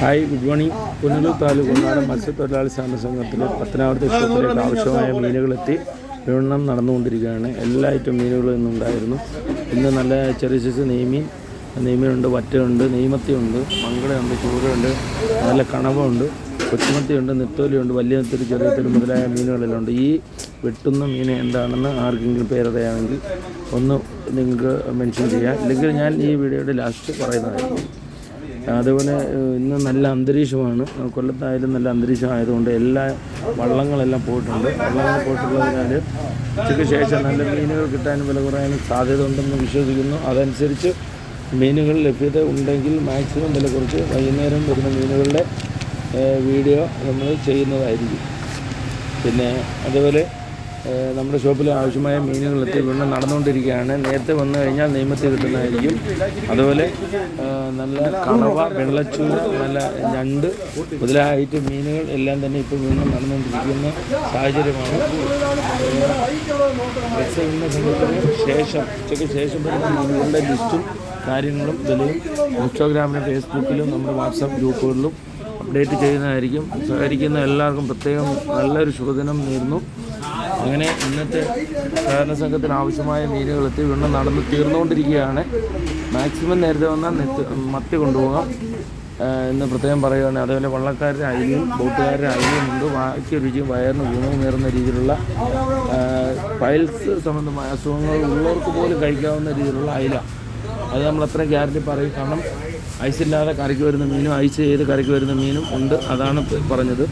Hi good morning. Punalur taluk ഒന്നാണ് മത്സ്യത്തൊഴിലാളി സഹകരണ സംഘത്തിലെ പത്തനാപുരത്തെ ഷോപ്പിലേക്ക് ആവശ്യമായ മീനുകളെത്തി വിപണനം നടന്നുകൊണ്ടിരിക്കുകയാണ്. എല്ലാ ഐറ്റം മീനുകളും ഇന്നുണ്ടായിരുന്നു ഇന്ന് നല്ല ചെറിയ ചെറിയ നെയ്മീൻ നെയ്മീനുണ്ട് വറ്റയുണ്ട് നെയ്മത്തിയുണ്ട് മംഗളയുണ്ട് ചൂരയുണ്ട് നല്ല കണവുണ്ട് കൊച്ചുമത്തിയുണ്ട് നെത്തോലിയുണ്ട് വലിയ നെത്തോലി ചെറിയ നെത്തോലി മുതലായ മീനുകളിലുണ്ട് ഈ വെട്ടുന്ന മീൻ എന്താണെന്ന് ആർക്കെങ്കിലും പേരറിയാമെങ്കിൽ ഒന്ന് നിങ്ങൾക്ക് മെൻഷൻ ചെയ്യാം. അല്ലെങ്കിൽ ഞാൻ ഈ വീഡിയോയുടെ ലാസ്റ്റ് പറയുന്നതായിരിക്കും. അതുപോലെ ഇന്ന് നല്ല അന്തരീക്ഷമാണ്. കൊല്ലത്തായാലും നല്ല അന്തരീക്ഷം ആയതുകൊണ്ട് എല്ലാ വള്ളങ്ങളെല്ലാം പോയിട്ടുണ്ട്. വള്ളങ്ങൾ പോയിട്ടുള്ളതിനാൽ ഉച്ചയ്ക്ക് ശേഷം നല്ല മീനുകൾ കിട്ടാനും വില കുറയാനും സാധ്യത ഉണ്ടെന്ന് വിശ്വസിക്കുന്നു. അതനുസരിച്ച് മീനുകൾ ലഭ്യത ഉണ്ടെങ്കിൽ മാക്സിമം വില കുറച്ച് വൈകുന്നേരം വരുന്ന മീനുകളുടെ വീഡിയോ നമ്മൾ ചെയ്യുന്നതായിരിക്കും. പിന്നെ അതുപോലെ നമ്മുടെ ഷോപ്പിൽ ആവശ്യമായ മീനുകൾ വീണ്ടും നടന്നുകൊണ്ടിരിക്കുകയാണ്. നേരത്തെ വന്നു കഴിഞ്ഞാൽ നിയമത്തിൽ കിട്ടുന്നതായിരിക്കും. അതുപോലെ നല്ല കണവ വെള്ളച്ചൂര നല്ല ഞണ്ട് മുതലായിട്ട് മീനുകൾ എല്ലാം തന്നെ ഇപ്പോൾ വീണ്ടും നടന്നുകൊണ്ടിരിക്കുന്ന സാഹചര്യമാണ്. ശേഷം ഉച്ചയ്ക്ക് ശേഷം വരുന്ന മീനുകളുടെ ലിസ്റ്റും കാര്യങ്ങളും ഇതിലും ഇൻസ്റ്റാഗ്രാമിലും ഫേസ്ബുക്കിലും നമ്മുടെ വാട്സാപ്പ് ഗ്രൂപ്പുകളിലും അപ്ഡേറ്റ് ചെയ്യുന്നതായിരിക്കും. സഹകരിക്കുന്ന എല്ലാവർക്കും പ്രത്യേകം നല്ലൊരു ശുഭദിനം നേരുന്നു. അങ്ങനെ ഇന്നത്തെ സഹകരണ സംഘത്തിന് ആവശ്യമായ മീനുകൾ എത്തി വീണ്ടും നടന്ന് തീർന്നുകൊണ്ടിരിക്കുകയാണ്. മാക്സിമം നേരത്തെ വന്നാൽ നെത്ത് മത്തി കൊണ്ടുപോകാം. എന്ന് പ്രത്യേകം പറയുകയാണ്. അതേപോലെ വള്ളക്കാരുടെ അരിയും ബോട്ടുകാരുടെ അരിയും ഉണ്ട്. ബാക്കി രുചിയും വയറിന് ഗുണവും നേർന്ന രീതിയിലുള്ള പൈൽസ് സംബന്ധമായ അസുഖങ്ങൾ ഉള്ളവർക്ക് പോലും കഴിക്കാവുന്ന രീതിയിലുള്ള അയില. അത് നമ്മൾ ഗ്യാരണ്ടി പറയും. കാരണം ഐസില്ലാതെ കറിക്ക് വരുന്ന മീനും ഐസ് ചെയ്ത് കറിക്ക് വരുന്ന മീനും ഉണ്ട്. അതാണ് പറഞ്ഞത്.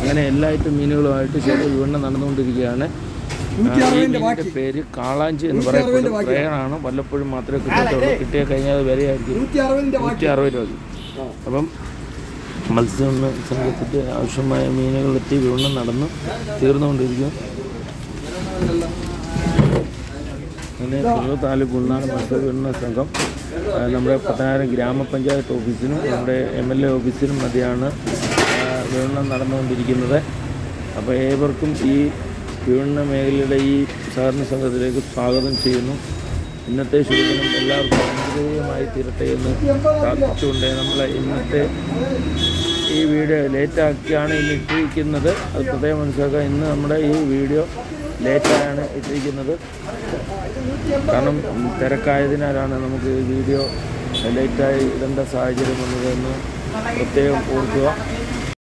അങ്ങനെ എല്ലായിട്ടും മീനുകളുമായിട്ട് ചെറിയ വിപണനം നടന്നുകൊണ്ടിരിക്കുകയാണ്. മീനിന്റെ പേര് കാളാഞ്ചി എന്ന് പറയുന്നത് പ്രേയണാണ് വല്ലപ്പോഴും മാത്രമേ കിട്ടത്തുള്ളൂ. കിട്ടിയ കഴിഞ്ഞാൽ വിലയായിരിക്കും. നൂറ്റി അറുപത് രൂപ. അപ്പം മത്സ്യം സംഘത്തിന്റെ ആവശ്യമായ മീനുകളെത്തി വിപണനം നടന്ന്. തീർന്നുകൊണ്ടിരിക്കും അങ്ങനെ തൃശ്ശൂർ താലൂക്ക് ഉൾനാട് മത്സ്യബന്ധന സംഘം നമ്മുടെ പത്തനായിരം ഗ്രാമപഞ്ചായത്ത് ഓഫീസിനും നമ്മുടെ എം എൽ എ ഓഫീസിനും മതിയാണ് വിപണനം നടന്നുകൊണ്ടിരിക്കുന്നത്. അപ്പോൾ ഏവർക്കും ഈ വിപണന മേഖലയുടെ ഈ സഹകരണ സംഘത്തിലേക്ക് സ്വാഗതം ചെയ്യുന്നു. ഇന്നത്തെ ശുചിത്വം എല്ലാവർക്കും അനുഗ്രഹീയമായി തീരട്ടെ എന്ന് പ്രാർത്ഥിച്ചുകൊണ്ട് നമ്മളെ ഇന്നത്തെ ഈ വീഡിയോ ലേറ്റാക്കിയാണ് ഇന്ന് ഇട്ടിരിക്കുന്നത്. അത് പ്രത്യേകം മനസ്സിലാക്കുക. ഇന്ന് നമ്മുടെ ഈ വീഡിയോ ലേറ്റായാണ് ഇട്ടിരിക്കുന്നത്. കാരണം തിരക്കായതിനാലാണ് നമുക്ക് ഈ വീഡിയോ ലേറ്റായി ഇടേണ്ട സാഹചര്യം വന്നതെന്ന് പ്രത്യേകം ഓർക്കുക.